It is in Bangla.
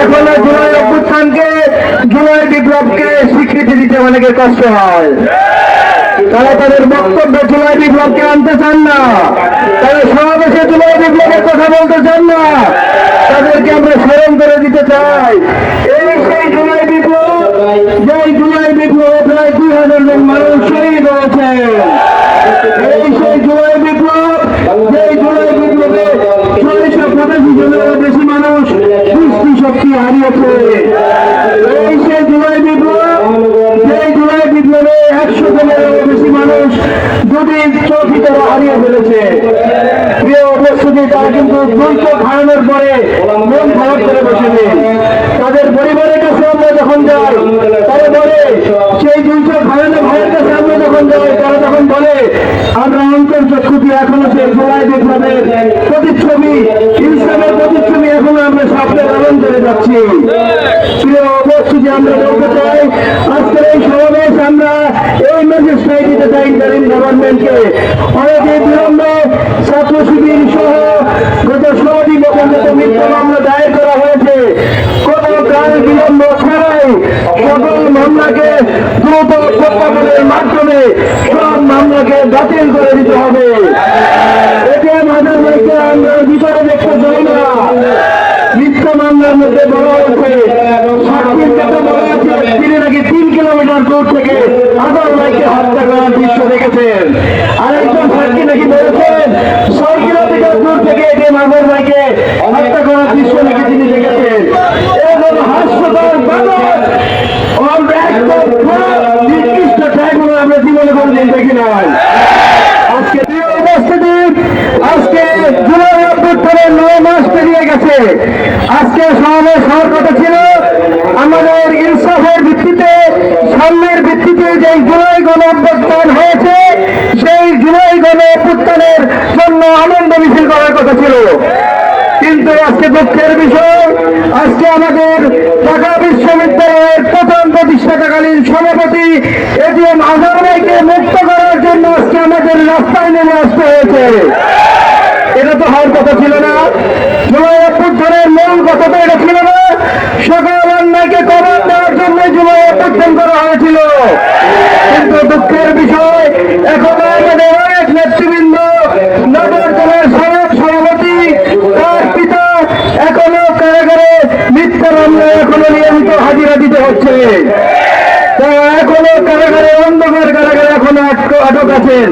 এখনও জুলাই অভ্যুত্থানকে, জুলাই বিপ্লবকে স্বীকৃতি দিতে অনেকের কষ্ট হয়। তারা তাদের বক্তব্য জুলাই বিপ্লবকে আনতে চান না। তারা সমাবেশে জুলাই বিপ্লবের কথা বলতে চান না। তাদেরকে আমরা স্মরণ করে দিতে চাই এই সেই জুলাই বিপ্লব যেই জুলাই বিপ্লবে প্রায় দুই হাজার জন মানুষ শহীদ হয়েছে এই সেই জুলাই বিপ্লব যেই জুলাই বিপ্লবে ছয়শো পঁচাশি জনেরও বেশি মানুষ দৃষ্টি শক্তি হারিয়েছে এই সেই জুলাই বিপ্লব যেই জুলাই বিপ্লবে একশো জনেরও বেশি মানুষ দুদিন চৌকি তারা হারিয়ে ফেলেছে। প্রিয় উপস্থিতি, তারা কিন্তু দ্বৈত খাওয়ানোর পরে মন খারাপ করে বসে নেই। তাদের পরিবারের কাছে আমরা যখন যাই, তারা বলে, সেই দুইশো খাওয়ানো ভাইয়ের কাছে আমরা যখন যাই, তারা তখন বলে আমরা অন্তর চক্ষুতি এখনও সেই জুলাই বিপ্লবের প্রতিচ্ছবি ইসলামের প্রতিচ্ছবি এখনও আমরা স্বপ্নে লালন করে যাচ্ছি। প্রিয় উপস্থিতি, আমরা বলতে চাই, আজকের এই সমাবেশ আমরা এই মেসেজটাই দিতে চাই ইন্টারিম গভর্নমেন্টকে। অনেকে বিলম্ব ছাত্র শিবির সহ গত ষোলো দিবসের মতো মিথ্যা মামলা দায়ের করা হয়েছে। কোনো কাল বিলম্ব ছাড়াই সকল মামলাকে দ্রুত প্রত্যাপনের মাধ্যমে বাতিল করে দিতে হবে। এতে আমাদের মধ্যে আমরা ভিতরে দেখতে চাই না। মিথ্যা মামলার মধ্যে বলা হয়েছে সাক্ষীর কথা বলা আছে তিনি নাকি তিন কিলোমিটার দূর থেকে আদার ভাইকে হত্যা করার দৃশ্য দেখেছেন আরেকজন সাক্ষী নাকি বলেছেন ছয় কিলোমিটার দূর থেকে এটি মামুর ভাইকে হত্যা করার দৃশ্য নাকি তিনি দেখেছেন এবং হাসপাতাল বাদক আমরা একদম পুরো নির্দিষ্ট ট্যাগগুলো আমরা জীবনে কোনদিন দেখি নাই আজকে প্রিয় উপস্থিতি আজকে জুলাই অভ্যুত্থানের নয় মাস গেছে আজকে সমাবেশ হওয়ার কথা ছিল। আমাদের ইনসাফের ভিত্তিতে, সামনের ভিত্তিতে যে জুলাই গণ অভ্যুত্থান হয়েছে, সেই জুলাই গণ অভ্যুত্থানের জন্য আনন্দ মিছিল করার কথা ছিল। কিন্তু আজকে দুঃখের বিষয়, আজকে আমাদের ঢাকা বিশ্ববিদ্যালয়ের প্রথম প্রতিষ্ঠাতাকালীন সভাপতি এটিএম আজহার মুক্ত করার জন্য আজকে আমাদের রাস্তায় নেমে আসতে হয়েছে। এটা তো হওয়ার কথা ছিল না। অভ্যুত্থানের মূল কথা তো এটা ছিল না। সকল অন্যায়কে কবর দেওয়ার জন্য জুলাই অভ্যুত্থান করা হয়েছিল। কিন্তু দুঃখের বিষয়, এখন আমাদের অনেক নেতৃবৃন্দ জেলার সড়ক সভাপতি, তার পিতা এখনও কারাগারে মিথ্যা মামলায় এখনও নিয়মিত হাজিরা দিতে হচ্ছে। তা এখনও কারাগারে, অন্ধকার কারাগারে এখনও আটক আছেন।